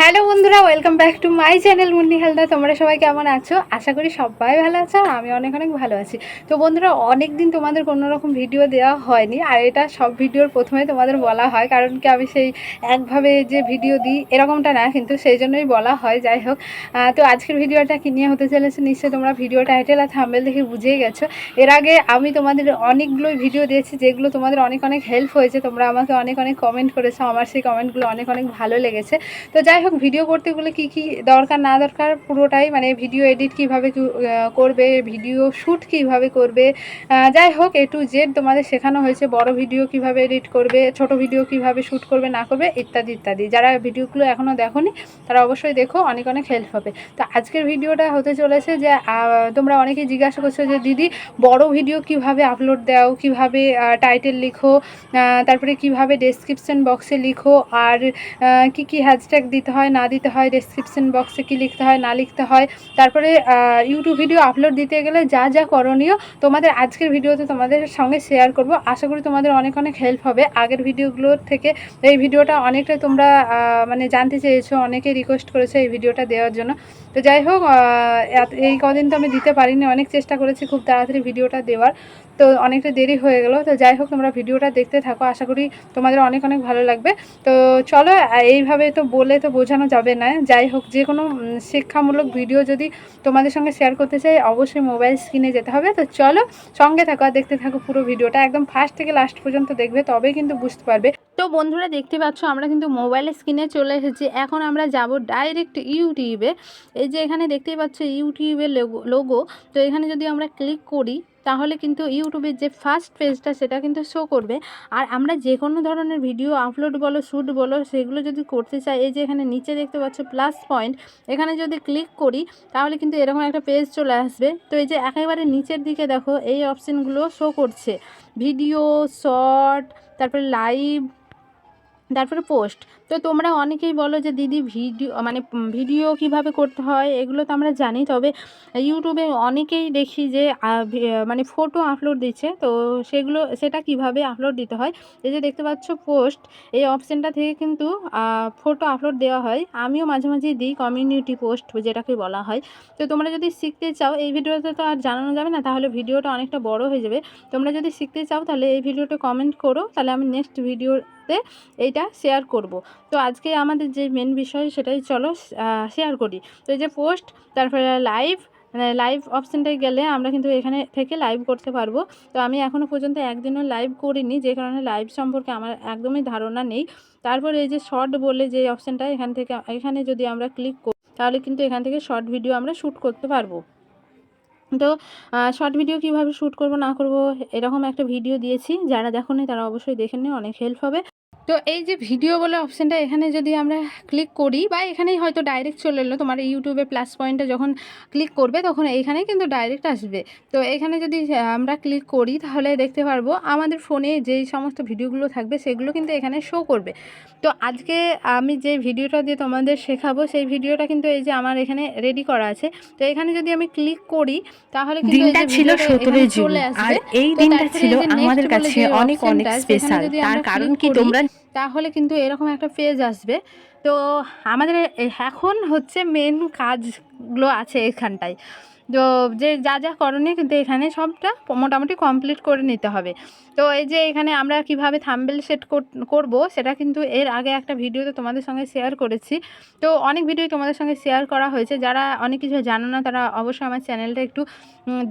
Hello বন্ধুরা welcome back to my channel Munni Halda. তোমরা সবাই কেমন আছো? আশা করি সবাই ভালো আছো আমি অনেক অনেক ভালো আছি। তো বন্ধুরা অনেক দিন তোমাদের কোনো রকম ভিডিও দেওয়া হয়নি, আর এটা সব ভিডিওর প্রথমে তোমাদের বলা হয়, কারণ কি আমি সেই একভাবে যে ভিডিও দিই, এরকমটা না, কিন্তু সেই জন্যই বলা হয়, যাই হোক। তো আজকের ভিডিওটা কি নিয়ে হতে চলেছে, নিশ্চয়ই তোমরা ভিডিও টাইটেল আর থাম্বেল দেখে বুঝেই গেছো। এর আগে আমি তোমাদের অনেকগুলোই ভিডিও দিয়েছি, যেগুলো তোমাদের অনেক অনেক হেল্প হয়েছে, তোমরা আমাকে অনেক অনেক কমেন্ট করেছ, আমার সেই কমেন্টগুলো অনেক অনেক ভালো লেগেছে। তো যাই হোক ভিডিও করতে গেলে কী কী দরকার, না দরকার, পুরোটাই মানে ভিডিও এডিট কীভাবে করবে ভিডিও শ্যুট কীভাবে করবে যাই হোক এ টু জেড তোমাদের শেখানো হয়েছে, বড় ভিডিও কীভাবে এডিট করবে, ছোট ভিডিও কীভাবে শ্যুট করবে, না করবে, ইত্যাদি ইত্যাদি। যারা ভিডিওগুলো এখনও দেখোনি, তারা অবশ্যই দেখো, অনেক অনেক হেল্প হবে। তো আজকের ভিডিওটা হতে চলেছে যে তোমরা অনেকেই জিজ্ঞাসা করছ যে, দিদি, বড় ভিডিও কীভাবে আপলোড দাও, কীভাবে টাইটেল লিখো তারপরে কীভাবে ডেসক্রিপশন বক্সে লিখো, আর কি কি হ্যাশট্যাগ দিতে হয় না দিতে হয় ডেসক্রিপশন বক্সে কি লিখতে হয়, না লিখতে হয়। তারপরে ইউটিউব ভিডিও আপলোড দিতে গেলে যা যা করণীয় তোমাদের আজকের ভিডিওতে তোমাদের সঙ্গে শেয়ার করব। আশা করি তোমাদের অনেক অনেক হেল্প হবে। আগের ভিডিওগুলোর থেকে এই ভিডিওটা অনেকটাই তোমরা মানে জানতে চেয়েছো, অনেকে রিকোয়েস্ট করেছ এই ভিডিওটা দেওয়ার জন্য। তো যাই হোক এই কদিন তো আমি দিতে পারিনি, অনেক চেষ্টা করেছি খুব তাড়াতাড়ি ভিডিওটা দেওয়ার। তো অনেকটা দেরি হয়ে গেল। তো যাই হোক, তোমরা ভিডিওটা দেখতে থাকো। আশা করি তোমাদের অনেক অনেক ভালো লাগবে। তো চলো, এইভাবে তো বলে তো বোঝানো যাবে না। যাই হোক, যে কোনো শিক্ষামূলক ভিডিও যদি তোমাদের সঙ্গে শেয়ার করতে চাই, অবশ্যই মোবাইল স্ক্রিনে যেতে হবে। তো চলো, সঙ্গে থাকো আর দেখতে থাকো পুরো ভিডিওটা। একদম ফার্স্ট থেকে লাস্ট পর্যন্ত দেখবে, তবেই কিন্তু বুঝতে পারবে। তো বন্ধুরা, দেখতে পাচ্ছ, আমরা কিন্তু মোবাইলের স্ক্রিনে চলে এসেছি। এখন আমরা যাব ডাইরেক্ট ইউটিউবে এই যে এখানে দেখতেই পাচ্ছ ইউটিউবের লোগো তো এখানে যদি আমরা ক্লিক করি তাহলে কিন্তু ইউটিউবের যে ফার্স্ট পেজটা সেটা কিন্তু শো করবে। আর আমরা যে কোনো ধরনের ভিডিও আপলোড বলো শ্যুট বলো, সেগুলো যদি করতে চাই, এই যে এখানে নিচে দেখতে পাচ্ছ প্লাস পয়েন্ট এখানে যদি ক্লিক করি, তাহলে কিন্তু এরকম একটা পেজ চলে আসবে। তো এই যে একেবারে নিচের দিকে দেখো, এই অপশানগুলো শো করছে। ভিডিও শর্ট তারপরে লাইভ তারপরে পোস্ট তো তোমরা অনেকেই বলো যে, দিদি, ভিডিও মানে ভিডিও কীভাবে করতে হয়? এগুলো তো আমরা জানি। তবে ইউটিউবে অনেকেই দেখি যে মানে ফটো আপলোড দিচ্ছে। তো সেগুলো, সেটা কীভাবে আপলোড দিতে হয়? এই যে দেখতে পাচ্ছ পোস্ট, এই অপশানটা থেকে কিন্তু ফটো আপলোড দেওয়া হয়। আমিও মাঝে মাঝে দিই কমিউনিটি পোস্ট, যেটাকে বলা হয়। তো তোমরা যদি শিখতে চাও, এই ভিডিওতে তো আর জানানো যাবে না, তাহলে ভিডিওটা অনেকটা বড় হয়ে যাবে। তোমরা যদি শিখতে চাও, তাহলে এই ভিডিওটা কমেন্ট করো। তাহলে আমি নেক্সট ভিডিওতে এইটা শেয়ার করব। তো আজকে আমাদের যে মেন বিষয় সেটাই চলো শেয়ার করি। তো এই যে পোস্ট তারপরে লাইভ লাইভ অপশানটায় গেলে আমরা কিন্তু এখানে থেকে লাইভ করতে পারব। তো আমি এখনও পর্যন্ত একদিনও লাইভ করিনি, যে কারণে লাইভ সম্পর্কে আমার একদমই ধারণা নেই। তারপরে এই যে শর্ট বলে যে অপশানটা এখান থেকে, এখানে যদি আমরা ক্লিক করি, তাহলে কিন্তু এখান থেকে শর্ট ভিডিও আমরা শ্যুট করতে পারব। তো শর্ট ভিডিও কীভাবে শ্যুট করব, না করব, এরকম একটা ভিডিও দিয়েছি। যারা দেখোনি তারা অবশ্যই দেখে নিও, অনেক হেল্প হবে। তো এই যে ভিডিও বলে অপশানটা এখানে যদি আমরা ক্লিক করি বা এখানেই হয়তো ডাইরেক্ট চলে এলো তোমার ইউটিউবে প্লাস পয়েন্টে যখন ক্লিক করবে তখন এইখানেই কিন্তু ডাইরেক্ট আসবে। তো এখানে যদি আমরা ক্লিক করি তাহলে দেখতে পারব আমাদের ফোনে যেই সমস্ত ভিডিওগুলো থাকবে সেগুলো কিন্তু এখানে শো করবে। তো আজকে আমি যে ভিডিওটা দিয়ে তোমাদের শেখাবো সেই ভিডিওটা কিন্তু এই যে আমার এখানে রেডি করা আছে। তো এখানে যদি আমি ক্লিক করি তাহলে কিন্তু দিনটা ছিল সতেরোই জুন আর এই দিনটা ছিল আমাদের কাছে অনেক অনেক স্পেশাল তার কারণ কি তোমরা তাহলে কিন্তু এরকম একটা পেজ আসবে। তো আমাদের এখন হচ্ছে মেন কাজগুলো আছে এখানটায়। তো যে যা যা করণীয় কিন্তু এখানে সবটা মোটামুটি কমপ্লিট করে নিতে হবে। তো এই যে এখানে আমরা কীভাবে থাম্বেল সেট করব সেটা কিন্তু এর আগে একটা ভিডিওতে তোমাদের সঙ্গে শেয়ার করেছি। তো অনেক ভিডিও তোমাদের সঙ্গে শেয়ার করা হয়েছে। যারা অনেক কিছু জানো না, তারা অবশ্যই আমার চ্যানেলটা একটু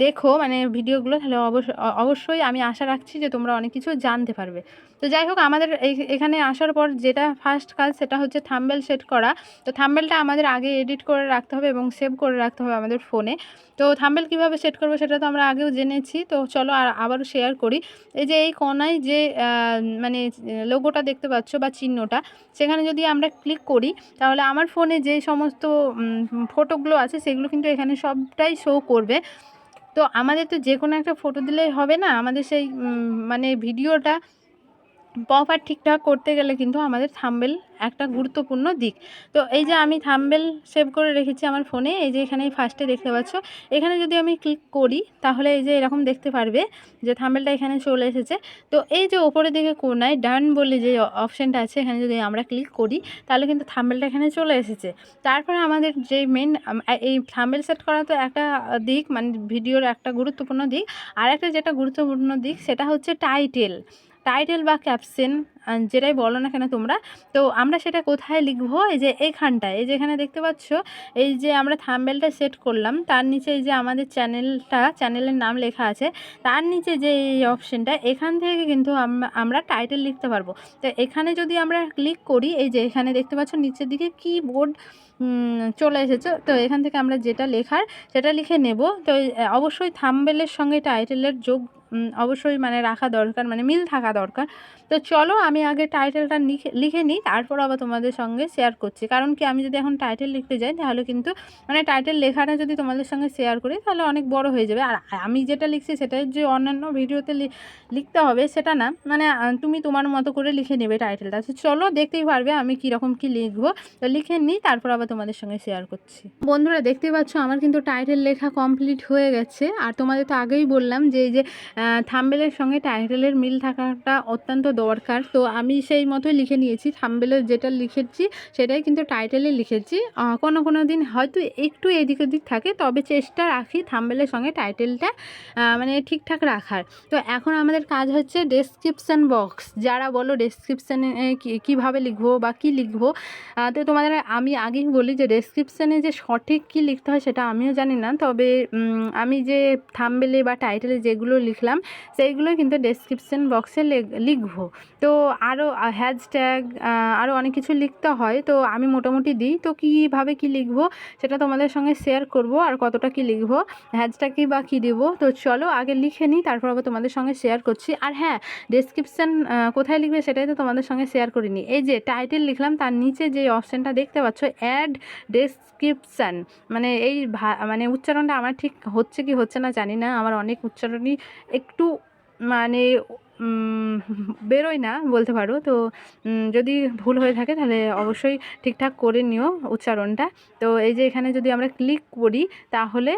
দেখো। মানে ভিডিওগুলো তাহলে অবশ্যই অবশ্যই আমি আশা রাখছি যে তোমরা অনেক কিছু জানতে পারবে। তো যাই হোক আমাদের এখানে আসার পর যেটা ফার্স্ট কাজ সেটা হচ্ছে থাম্বেল সেট করা। তো থাম্বেলটা আমাদের আগে এডিট করে রাখতে হবে এবং সেভ করে রাখতে হবে আমাদের ফোনে তো থাম্বেল কীভাবে সেট করব সেটা তো আমরা আগেও জেনেছি। তো চলো আর আবারও শেয়ার করি। এই যে এই কোনায় যে মানে লোগোটা দেখতে পাচ্ছ বা চিহ্নটা, সেখানে যদি আমরা ক্লিক করি, তাহলে আমার ফোনে যে সমস্ত ফটোগুলো আছে, সেগুলো কিন্তু এখানে সবটাই শো করবে। তো আমাদের তো যে কোনো একটা ফটো দিলেই হবে না? আমাদের সেই মানে ভিডিওটা প্রপার ঠিকঠাক করতে গেলে কিন্তু আমাদের থাম্বেল একটা গুরুত্বপূর্ণ দিক। তো এই যে আমি থাম্বেল সেভ করে রেখেছি আমার ফোনে এই যে এখানে ফার্স্টে দেখতে পাচ্ছ। এখানে যদি আমি ক্লিক করি, তাহলে এই যে এরকম দেখতে পারবে যে থাম্বেলটা এখানে চলে এসেছে। তো এই যে ওপরের দিকে কোনায় ডান বলে যে অপশানটা আছে, এখানে যদি আমরা ক্লিক করি, তাহলে কিন্তু থাম্বেলটা এখানে চলে এসেছে। তারপরে আমাদের যে মেন এই থাম্বেল সেট করা তো একটা দিক মানে ভিডিওর একটা গুরুত্বপূর্ণ দিক। আর একটা যেটা গুরুত্বপূর্ণ দিক, সেটা হচ্ছে টাইটেল টাইটেল বা ক্যাপশন যেটাই বলো না কেন তোমরা, তো আমরা সেটা কোথায় লিখব? এই যে এইখানটায় এই যে এখানে দেখতে পাচ্ছ, এই যে আমরা থাম্বেলটা সেট করলাম, তার নিচে এই যে আমাদের চ্যানেলটা চ্যানেলের নাম লেখা আছে, তার নিচে যে এই অপশানটা এখান থেকে কিন্তু আমরা টাইটেল লিখতে পারব। তো এখানে যদি আমরা ক্লিক করি, এই যে এখানে দেখতে পাচ্ছ, নিচের দিকে কিবোর্ড চলে এসেছে, তো এখান থেকে আমরা যেটা লেখার, সেটা লিখে নেব। তো অবশ্যই থাম্বেলের সঙ্গে টাইটেলের যোগ অবশ্যই মানে রাখা দরকার মানে মিল থাকা দরকার। তো চলো আমি আগে টাইটেলটা লিখে লিখে নিই, তারপর আবার তোমাদের সঙ্গে শেয়ার করছি। কারণ কি, আমি যদি এখন টাইটেল লিখতে যাই, তাহলে কিন্তু মানে টাইটেল লেখাটা যদি তোমাদের সঙ্গে শেয়ার করি, তাহলে অনেক বড় হয়ে যাবে। আর আমি যেটা লিখছি, সেটাই যে অন্যান্য ভিডিওতে লিখতে হবে, সেটা না। মানে তুমি তোমার মতো করে লিখে নেবে টাইটেলটা তো চলো দেখতেই পারবে আমি কীরকম কী লিখব। তো লিখে নিই, তারপর আবার তোমাদের সঙ্গে শেয়ার করছি। বন্ধুরা দেখতেই পাচ্ছ, আমার কিন্তু টাইটেল লেখা কমপ্লিট হয়ে গেছে। আর তোমাদের তো আগেই বললাম যে, এই যে থাম্বেলের সঙ্গে টাইটেলের মিল থাকাটা অত্যন্ত দরকার। তো আমি সেই মতোই লিখে নিয়েছি, থাম্বেলের যেটা লিখেছি সেটাই কিন্তু টাইটেলে লিখেছি। কোনো কোনো দিন হয়তো একটু এদিক ওদিক থাকে, তবে চেষ্টা রাখি থাম্বেলের সঙ্গে টাইটেলটা মানে ঠিকঠাক রাখার। তো এখন আমাদের কাজ হচ্ছে ডেসক্রিপশান বক্স যারা বলো ডেসক্রিপশানে কীভাবে লিখব বা কী লিখব তো তোমাদের, আমি আগেই বলি যে ডেসক্রিপশানে যে সঠিক কী লিখতে হয় সেটা আমিও জানি না। তবে আমি যে থাম্বেলে বা টাইটেলে যেগুলো লিখলাম সেইগুলো কিন্তু ডেসক্রিপশান বক্সে লিখব। তো আরও হ্যাশট্যাগ আরও অনেক কিছু লিখতে হয়। তো আমি মোটামুটি দিই। তো কীভাবে কি লিখব সেটা তোমাদের সঙ্গে শেয়ার করব আর কতটা কি লিখব হ্যাশট্যাগ কি বা কী দেবো। তো চলো আগে লিখে নিই, তারপর আবার তোমাদের সঙ্গে শেয়ার করছি। আর হ্যাঁ ডেসক্রিপশান কোথায় লিখবে সেটাই তো তোমাদের সঙ্গে শেয়ার করিনি এই যে টাইটেল লিখলাম, তার নিচে যে অপশানটা দেখতে পাচ্ছ অ্যাড ডেসক্রিপশান মানে এই মানে উচ্চারণটা আমার ঠিক হচ্ছে কি হচ্ছে না জানি না। আমার অনেক উচ্চারণই একটু মানে বেরোয় না বলতে পারো। তো যদি ভুল হয়ে থাকে তাহলে অবশ্যই ঠিকঠাক করে নিও উচ্চারণটা। তো এই যে এখানে যদি আমরা ক্লিক করি তাহলে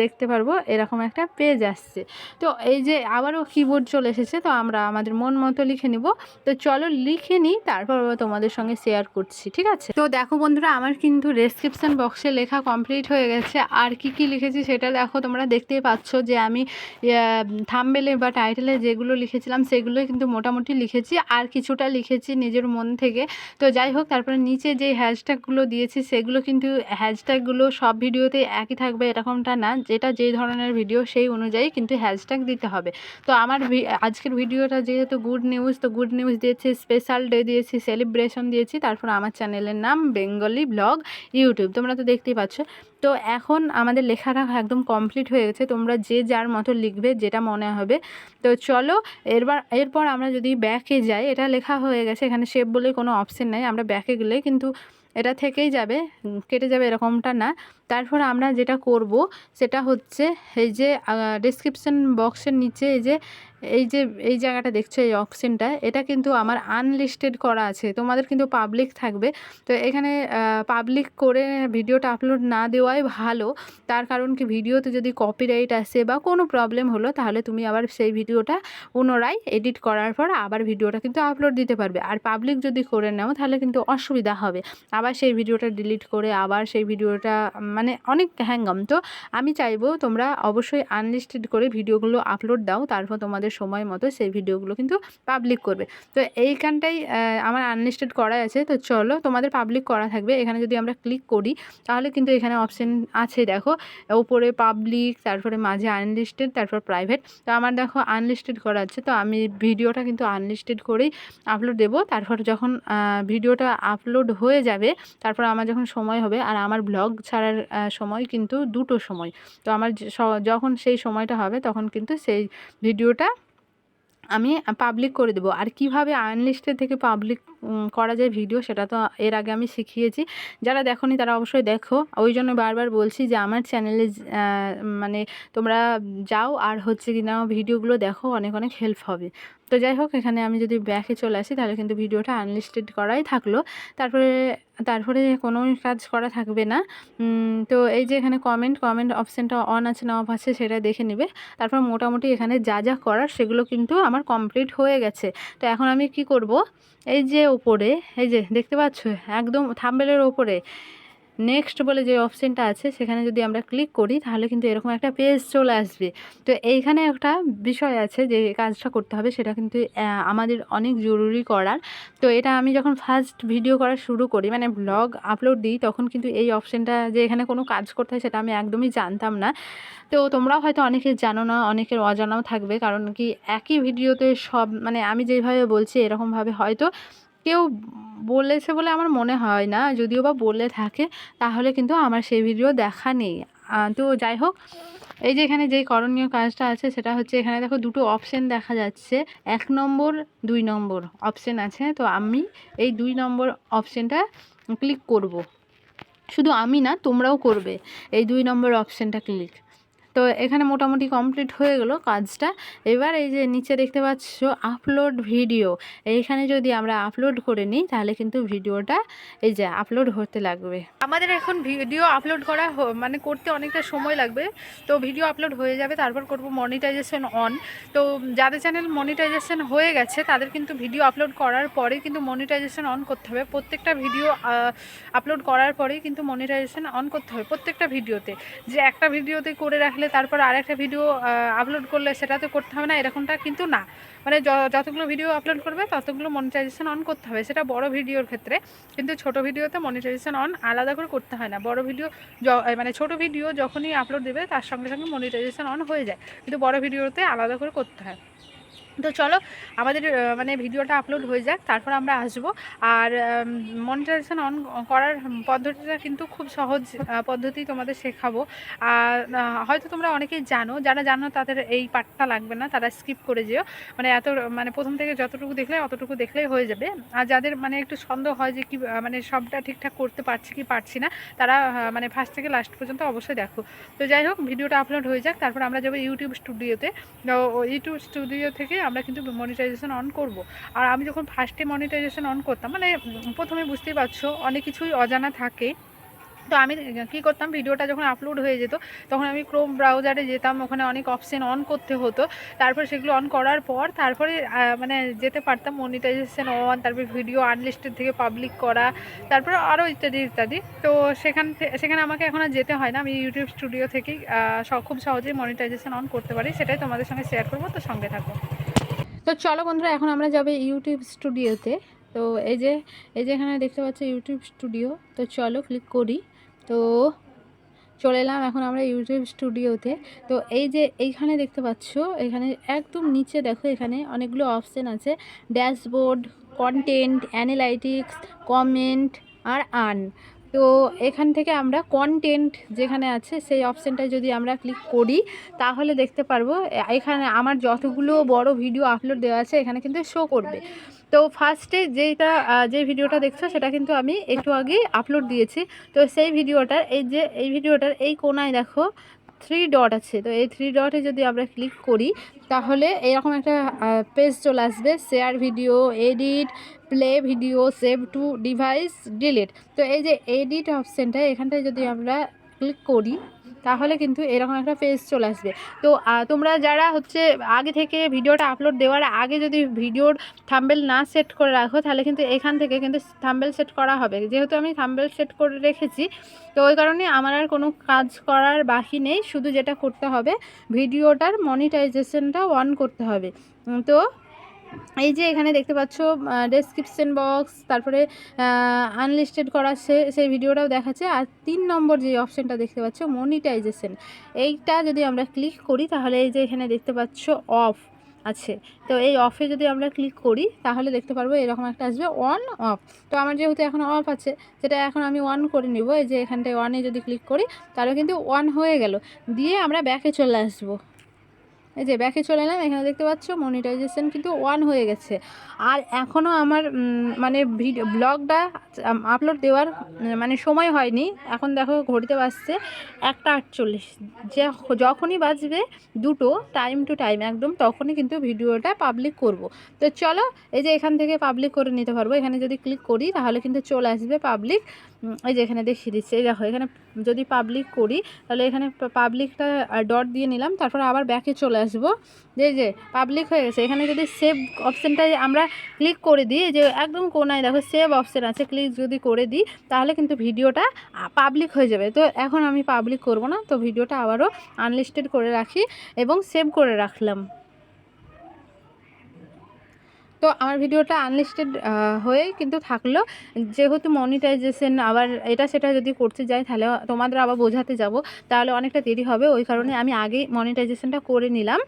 দেখতে পারব, এরকম একটা পেজ আসছে। তো এই যে আবারও কিবোর্ড চলে এসেছে, তো আমরা আমাদের মন মতো লিখে নিব। তো চলো লিখে নিই, তারপর তোমাদের সঙ্গে শেয়ার করছি, ঠিক আছে? তো দেখো বন্ধুরা, আমার কিন্তু ডেসক্রিপশান বক্সে লেখা কমপ্লিট হয়ে গেছে। আর কি কি লিখেছি সেটা দেখো, তোমরা দেখতেই পাচ্ছ যে আমি থামবেলে বা টাইটেলে যেগুলো লিখেছিলাম সেগুলো কিন্তু মোটামুটি লিখেছি। আর কিছুটা লিখেছি নিজের মন থেকে। তো যাই হোক, তারপরে নিচে যে হ্যাশট্যাগুলো দিয়েছি, সেগুলো কিন্তু হ্যাশট্যাগুলো সব ভিডিওতে একই থাকবে, এরকমটা না। যেটা যেই ধরনের ভিডিও সেই অনুযায়ী কিন্তু হ্যাশট্যাগ দিতে হবে। তো আমার আজকের ভিডিওটা যেহেতু গুড নিউজ তো গুড নিউজ দিয়েছি স্পেশাল ডে দিয়েছি সেলিব্রেশন দিয়েছি, তারপর আমার চ্যানেলের নাম বেঙ্গলি ব্লগ ইউটিউব তোমরা তো দেখতেই পাচ্ছ। তো এখন আমাদের লেখাটা একদম কমপ্লিট হয়ে গেছে, তোমরা যে যার মতো লিখবে, যেটা মনে হবে। তো চলো, এরবার, এরপর আমরা যদি ব্যাকে যাই, এটা লেখা হয়ে গেছে, এখানে শেপ বলে কোনো অপশন নেই, আমরা ব্যাকে গেলে কিন্তু এটা থেকেই যাবে কেটে যাবে এরকমটা না। তারপর আমরা যেটা করব, সেটা হচ্ছে এই যে ডিসক্রিপশান বক্সের নিচে এই যে এই যে, এই জায়গাটা দেখছ, এই অপশানটা এটা কিন্তু আমার আনলিস্টেড করা আছে। তোমাদের কিন্তু পাবলিক থাকবে। তো এখানে পাবলিক করে ভিডিওটা আপলোড না দেওয়াই ভালো। তার কারণ কি, ভিডিওতে যদি কপিরাইট আসে বা কোনো প্রবলেম হলো, তাহলে তুমি আবার সেই ভিডিওটা পুনরায় এডিট করার পর আবার ভিডিওটা কিন্তু আপলোড দিতে পারবে। আর পাবলিক যদি করে নাও, তাহলে কিন্তু অসুবিধা হবে। আবার সেই ভিডিওটা ডিলিট করে, আবার সেই ভিডিওটা মানে অনেক হ্যাঙ্গম তো আমি চাইব তোমরা অবশ্যই আনলিস্টেড করে ভিডিওগুলো আপলোড দাও, তারপর তোমাদের সময় মতো সেই ভিডিওগুলো কিন্তু পাবলিক করবে। তো এইখানটাই আমার আনলিস্টেড করা আছে। তো চলো তোমাদের পাবলিক করা থাকবে। এখানে যদি আমরা ক্লিক করি, তাহলে কিন্তু এখানে অপশান আছে, দেখো। ওপরে পাবলিক তারপরে মাঝে আনলিস্টেড তারপর প্রাইভেট তো আমার দেখো আনলিস্টেড করা আছে। তো আমি ভিডিওটা কিন্তু আনলিস্টেড করেই আপলোড দেবো। তারপর যখন ভিডিওটা আপলোড হয়ে যাবে, তারপর আমার যখন সময় হবে, আর আমার ব্লগ ছাড়ার সময় কিন্তু দুটো সময়। তো আমার যখন সেই সময়টা হবে তখন কিন্তু সেই ভিডিওটা আমি পাবলিক করে দেবো। আর কীভাবে আনলিস্টেড থেকে পাবলিক করা যায় ভিডিও সেটা তো এর আগে আমি শিখিয়েছি। যারা দেখনি তারা অবশ্যই দেখো। ওই জন্য বারবার বলছি যে আমার চ্যানেলে মানে তোমরা যাও আর হচ্ছে কি না ভিডিওগুলো দেখো, অনেক অনেক হেল্প হবে। তো যাই হোক, এখানে আমি যদি ব্যাকে চলে আসি, তাহলে কিন্তু ভিডিওটা আনলিস্টেড করাই থাকল। তারপরে তারপরে কোনো কাজ করা থাকবে না। তো এই যে এখানে কমেন্ট কমেন্ট অপশানটা অন আছে, না অফ আছে, সেটা দেখে নেবে। তারপর মোটামুটি এখানে যা যা করার, সেগুলো কিন্তু আমার কমপ্লিট হয়ে গেছে। তো এখন আমি কি করব? এই যে ওপরে, এই যে, দেখতে পাচ্ছ? একদম থাম্বেলের ওপরে। নেক্সট বলে যে অপশানটা আছে, সেখানে যদি আমরা ক্লিক করি, তাহলে কিন্তু এরকম একটা পেজ চলে আসবে। তো এইখানে একটা বিষয় আছে যে কাজটা করতে হবে, সেটা কিন্তু আমাদের অনেক জরুরি করার। তো এটা আমি যখন ফার্স্ট ভিডিও করা শুরু করি মানে ব্লগ আপলোড দিই, তখন কিন্তু এই অপশানটা যে এখানে কোনো কাজ করতে হয়, সেটা আমি একদমই জানতাম না। তো তোমরাও হয়তো অনেকে জানো না, অনেকের অজানাও থাকবে, কারণ কি একই ভিডিওতে সব মানে আমি যেভাবে বলছি, এরকমভাবে হয়তো কেউ বলেছে বলে আমার মনে হয় না। যদিও বা বলে থাকে, তাহলে কিন্তু আমার সেই ভিডিও দেখা নেই। তো যাই হোক, এই যে এখানে যেই করণীয় কাজটা আছে, সেটা হচ্ছে এখানে দেখো দুটো অপশন দেখা যাচ্ছে। এক নম্বর, দুই নম্বর অপশন আছে। তো আমি এই দুই নম্বর অপশনটা ক্লিক করব। শুধু আমি না, তোমরাও করবে। এই দুই নম্বর অপশনটা ক্লিক তো এখানে মোটামুটি কমপ্লিট হয়ে গেল কাজটা। এবার এই যে নিচে দেখতে পাচ্ছ আপলোড ভিডিও এইখানে যদি আমরা আপলোড করে নিই, তাহলে কিন্তু ভিডিওটা এই যে আপলোড হতে লাগবে। আমাদের এখন ভিডিও আপলোড করা মানে করতে অনেকটা সময় লাগবে। তো ভিডিও আপলোড হয়ে যাবে, তারপর করব মনিটাইজেশন অন তো যাদের চ্যানেল মনিটাইজেশন হয়ে গেছে, তাদের কিন্তু ভিডিও আপলোড করার পরে কিন্তু মনিটাইজেশন অন করতে হবে। প্রত্যেকটা ভিডিও আপলোড করার পরেই কিন্তু মনিটাইজেশন অন করতে হবে প্রত্যেকটা ভিডিওতে যে একটা ভিডিওতে করে রাখলে তারপর আরেকটা ভিডিও আপলোড করলে সেটা তো করতে হবে না, এরকমটা কিন্তু না। মানে যতগুলো ভিডিও আপলোড করবে, ততগুলো মনিটাইজেশন অন করতে হবে। সেটা বড় ভিডিওর ক্ষেত্রে, কিন্তু ছোট ভিডিওতে মনিটাইজেশন অন আলাদা করে করতে হয় না। বড় ভিডিও মানে ছোট ভিডিও যখনই আপলোড দেবে, তার সঙ্গে সঙ্গে মনিটাইজেশন অন হয়ে যায়। কিন্তু বড় ভিডিওতে আলাদা করে করতে হয়। তো চলো, আমাদের মানে ভিডিওটা আপলোড হয়ে যাক, তারপর আমরা আসব। আর মনিটাইজেশন অন করার পদ্ধতিটা কিন্তু খুব সহজ পদ্ধতি তোমাদের শেখাবো। আর হয়তো তোমরা অনেকেই জানো, যারা জানো তাদের এই পার্টটা লাগবে না, তারা স্কিপ করে যেও। মানে এত মানে প্রথম থেকে যতটুকু দেখলে অতটুকু দেখলেই হয়ে যাবে। আর যাদের মানে একটু সন্দেহ হয় যে কি মানে সবটা ঠিকঠাক করতে পারছি কি পারছি না, তারা মানে ফার্স্ট থেকে লাস্ট পর্যন্ত অবশ্যই দেখো। তো যাই হোক, ভিডিওটা আপলোড হয়ে যাক, তারপর আমরা যাব ইউটিউব স্টুডিওতে ইউটিউব স্টুডিও থেকে আমরা কিন্তু মনিটাইজেশন অন করব। আর আমি যখন ফার্স্টে মনিটাইজেশন অন করতাম মানে প্রথমে বুঝতেই পারছ, অনেক কিছুই অজানা থাকে। তো আমি কী করতাম, ভিডিওটা যখন আপলোড হয়ে যেত, তখন আমি ক্রোম ব্রাউজারে যেতাম, ওখানে অনেক অপশান অন করতে হতো। তারপর সেগুলো অন করার পর, তারপরে মানে যেতে পারতাম মনিটাইজেশন অন তারপর ভিডিও আনলিস্টেড থেকে পাবলিক করা, তারপর আরও ইত্যাদি ইত্যাদি। তো সেখান সেখানে আমাকে এখন আর যেতে হয় না। আমি ইউটিউব স্টুডিও থেকেই খুব সহজেই মনিটাইজেশন অন করতে পারি। সেটাই তোমাদের সঙ্গে শেয়ার করব। তো সঙ্গে থাকো। তো চলো বন্ধুরা, এখন আমরা যাবে ইউটিউব স্টুডিওতে তো এই যে এই যে এখানে দেখতে পাচ্ছ ইউটিউব স্টুডিও তো চলো ক্লিক করি। তো চলে এলাম এখন আমরা ইউটিউব স্টুডিওতে তো এই যে এইখানে দেখতে পাচ্ছ, এখানে একদম নিচে দেখো এখানে অনেকগুলো অপশান আছে। ড্যাশবোর্ড কন্টেন্ট অ্যানালাইটিক্স কমেন্ট আর আর্ন তো এখান থেকে আমরা কন্টেন্ট যেখানে আছে, সেই অপশানটায় যদি আমরা ক্লিক করি, তাহলে দেখতে পারব এখানে আমার যতগুলো বড় ভিডিও আপলোড দেওয়া আছে, এখানে কিন্তু শো করবে। তো ফার্স্টে যেটা যে ভিডিওটা দেখছ, সেটা কিন্তু আমি একটু আগে আপলোড দিয়েছি। তো সেই ভিডিওটার এই যে, এই ভিডিওটার এই কোনায় দেখো থ্রি ডট আছে। তো এই থ্রি ডটে যদি আমরা ক্লিক করি, তাহলে এরকম একটা পেজ চলে আসবে। Share video edit play video save to device delete তো এই যে এডিট অপশানটা এখানটায় যদি আমরা ক্লিক করি তাহলে কিন্তু এরকম একটা পেজ চলে আসবে। তো তোমরা যারা হচ্ছে আগে থেকে ভিডিওটা আপলোড দেওয়ার আগে যদি ভিডিওর থাম্বেল না সেট করে রাখো, তাহলে কিন্তু এখান থেকে কিন্তু থাম্বেল সেট করা হবে। যেহেতু আমি থাম্বেল সেট করে রেখেছি, তো ওই কারণে আমার আর কোনো কাজ করার বাকি নেই। শুধু যেটা করতে হবে ভিডিওটার মনিটাইজেশনটা অন করতে হবে। তো এই যে এখানে দেখতে পাচ্ছ ডেসক্রিপশন বক্স তারপরে আনলিস্টেড করা সে, সেই ভিডিওটাও দেখাচ্ছে। আর তিন নম্বর যে অপশানটা দেখতে পাচ্ছ মনিটাইজেশন এইটা যদি আমরা ক্লিক করি, তাহলে এই যে এখানে দেখতে পাচ্ছ অফ আছে। তো এই অফে যদি আমরা ক্লিক করি, তাহলে দেখতে পারব এরকম একটা আসবে অন অফ তো আমার যেহেতু এখন অফ আছে, সেটা এখন আমি অন করে নিব। এই যে এখানটায় অনে যদি ক্লিক করি, তাহলে কিন্তু অন হয়ে গেল। দিয়ে আমরা ব্যাকে চলে আসব। এই যে ব্যাকে চলে এলাম, এখানে দেখতে পাচ্ছ মনিটাইজেশন কিন্তু ওয়ান হয়ে গেছে। আর এখনও আমার মানে ভিডিও ব্লগটা আপলোড দেওয়ার মানে সময় হয়নি। এখন দেখো ঘড়িতে বাজছে একটা আটচল্লিশ। যে যখনই বাজবে দুটো টাইম টু টাইম একদম তখনই কিন্তু ভিডিওটা পাবলিক করব। তো চলো, এই যে এখান থেকে পাবলিক করে নিতে পারব। এখানে যদি ক্লিক করি, তাহলে কিন্তু চলে আসবে পাবলিক এই যে এখানে দেখিয়ে দিচ্ছে, এই দেখো, এখানে যদি পাবলিক করি, তাহলে এখানে পাবলিকটা ডট দিয়ে নিলাম, তারপর আবার ব্যাকে চলে আসব। যে যে পাবলিক হয়ে গেছে। এখানে যদি সেভ অপশানটায় আমরা ক্লিক করে দিই যে একদম কোনায় দেখো সেভ অপশান আছে ক্লিক যদি করে দিই, তাহলে কিন্তু ভিডিওটা পাবলিক হয়ে যাবে। তো এখন আমি পাবলিক করব না, তো ভিডিওটা আবারও আনলিস্টেড করে রাখি এবং সেভ করে রাখলাম। তো আমার ভিডিওটা আনলিস্টেড হয়েই কিন্তু থাকল। যেহেতু মনিটাইজেশন আবার এটা সেটা যদি করতে যাই, তাহলে তোমাদের আবার বোঝাতে যাব। তাহলে অনেকটা দেরি হবে, ওই কারণে আমি আগেই মনিটাইজেশনটা করে নিলাম।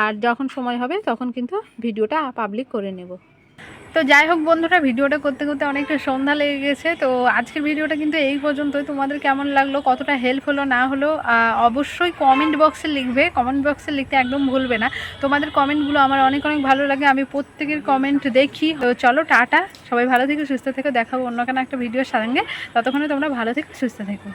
আর যখন সময় হবে, তখন কিন্তু ভিডিওটা পাবলিক করে নেব। তো যাই হোক বন্ধুরা, ভিডিওটা করতে করতে অনেকটা সন্ধ্যা লেগে গেছে। তো আজকের ভিডিওটা কিন্তু এই পর্যন্তই। তোমাদের কেমন লাগল, কতটা হেল্প হলো, না হলো অবশ্যই কমেন্ট বক্সে লিখবে। কমেন্ট বক্সে লিখতে একদম ভুলবে না। তোমাদের কমেন্টগুলো আমার অনেক অনেক ভালো লাগে। আমি প্রত্যেকের কমেন্ট দেখি। তো চলো, টাটা। সবাই ভালো থেকে, সুস্থ থেকো। দেখাবো অন্য কেন একটা ভিডিওর সঙ্গে। ততক্ষণে তোমরা ভালো থেকে, সুস্থ থেকো।